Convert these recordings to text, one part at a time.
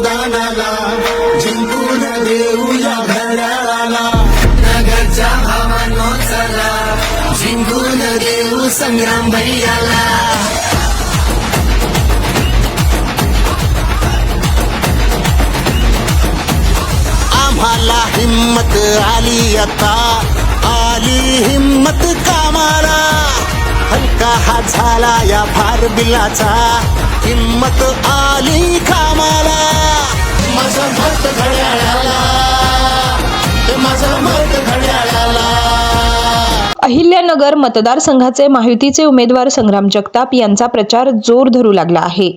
मतदानाला जिंकून देऊया घड्याळाला नगरच्या भावानो चला जिंकून देऊ संग्राम भैयाला. आम्हाला हिम्मत आली आता आली हिम्मत कामाला. हलका हा झाला या फार बिलाचा. हिम्मत आली कामाला. अहिल्यानगर मतदारसंघाचे महायुतीचे उमेदवार संग्राम जगताप यांचा प्रचार जोर धरू लागला आहे.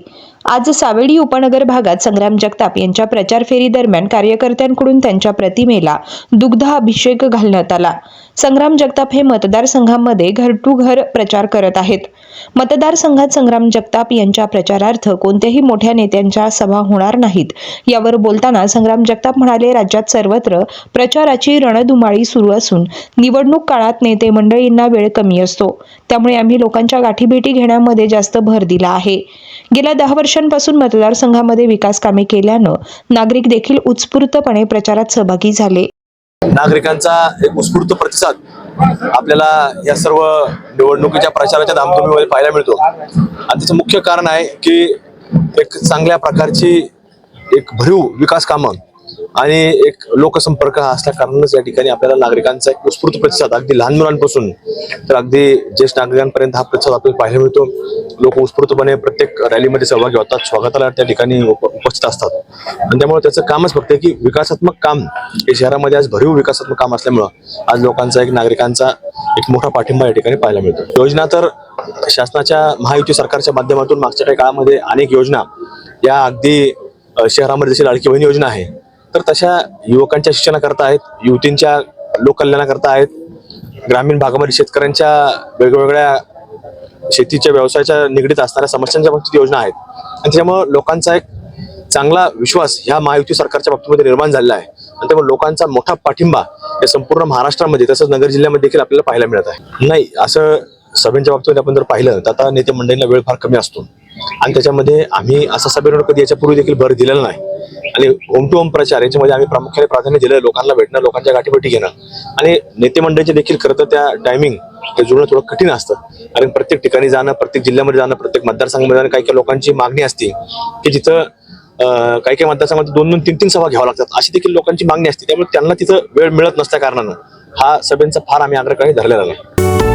आज सावेडी उपनगर भागात संग्राम जगताप यांच्या प्रचार फेरी दरम्यान कार्यकर्त्यांकडून त्यांच्या प्रतिमेला दुग्ध अभिषेक घालण्यात आला. संग्राम जगताप हे मतदारसंघामध्ये घर टू घर प्रचार करत आहेत. मतदारसंघात संग्राम जगताप यांच्या प्रचारार्थ कोणत्याही मोठ्या नेत्यांच्या सभा होणार नाहीत. यावर बोलताना संग्राम जगताप म्हणाले राज्यात सर्वत्र प्रचाराची रणधुमाळी सुरू असून निवडणूक काळात नेते मंडळींना वेळ कमी असतो. त्यामुळे आम्ही लोकांच्या गाठीभेटी घेण्यामध्ये जास्त भर दिला आहे. गेल्या दहा वर्षांपासून मतदारसंघामध्ये विकास कामे केल्यानं नागरिक देखील उत्स्फूर्तपणे प्रचारात सहभागी झाले. नागरिकांचा एक उत्स्फूर्त प्रतिसाद आपल्याला या सर्व निवडणुकीच्या प्रचाराच्या धामधुमीमध्ये पाहायला मिळतो. आणि त्याचं मुख्य कारण आहे की एक चांगल्या प्रकारची एक भरीव विकास कामं आणि एक लोकसंपर्क हा असल्या कारणानंच या ठिकाणी आपल्याला नागरिकांचा एक उत्स्फूर्त प्रतिसाद अगदी लहान मुलांपासून तर अगदी ज्येष्ठ नागरिकांपर्यंत हा प्रतिसाद आपल्याला पाहायला मिळतो. लोक उत्स्फूर्तपणे प्रत्येक रॅलीमध्ये सहभागी होतात स्वागताला त्या ठिकाणी उपस्थित असतात. आणि त्यामुळे त्याचं कामच फक्त आहे की विकासात्मक काम हे शहरामध्ये आज भरीव विकासात्मक काम असल्यामुळं आज लोकांचा एक नागरिकांचा एक मोठा पाठिंबा या ठिकाणी पाहायला मिळतो. योजना तर शासनाच्या महायुती सरकारच्या माध्यमातून मागच्या काही काळामध्ये अनेक योजना या अगदी शहरामध्ये जशी लाडकी बहीण योजना आहे तर तशा युवकांच्या शिक्षणाकरता आहेत युवतींच्या लोककल्याणाकरता आहेत ग्रामीण भागामध्ये शेतकऱ्यांच्या वेगवेगळ्या शेतीच्या व्यवसायाच्या निगडीत असणाऱ्या समस्यांच्या बाबतीत योजना आहेत. आणि त्याच्यामुळं लोकांचा एक चांगला विश्वास ह्या महायुती सरकारच्या बाबतीमध्ये निर्माण झालेला आहे. आणि त्यामुळे लोकांचा मोठा पाठिंबा या संपूर्ण महाराष्ट्रामध्ये तसंच नगर जिल्ह्यामध्ये देखील आपल्याला पाहायला मिळत आहे. नाही असं सभेच्या बाबतीमध्ये आपण जर पाहिलं तर आता नेते मंडळींना वेळ फार कमी असतो. आणि त्याच्यामध्ये आम्ही असा सभेवर कधी याच्यापूर्वी देखील भर दिलेला नाही. आणि होम टू होम प्रचार याच्यामध्ये आम्ही प्रामुख्याने प्राधान्य दिलं लोकांना भेटणं लोकांच्या गाठीभेटी घेणं. आणि नेते मंडळीचे देखील खरं तर त्या टायमिंग हे जुळणं थोडं कठीण असतं. कारण प्रत्येक ठिकाणी जाणं प्रत्येक जिल्ह्यामध्ये जाणं प्रत्येक मतदारसंघामध्ये जाणं काही काही लोकांची मागणी असते की जिथं काही काही मतदारसंघामध्ये दोन दोन तीन तीन सभा घ्याव्या लागतात. अशी देखील लोकांची मागणी असते. त्यामुळे त्यांना तिथं वेळ मिळत नसल्या कारणानं हा सभेंचा फार आम्ही आग्रह काही धरलेला नाही.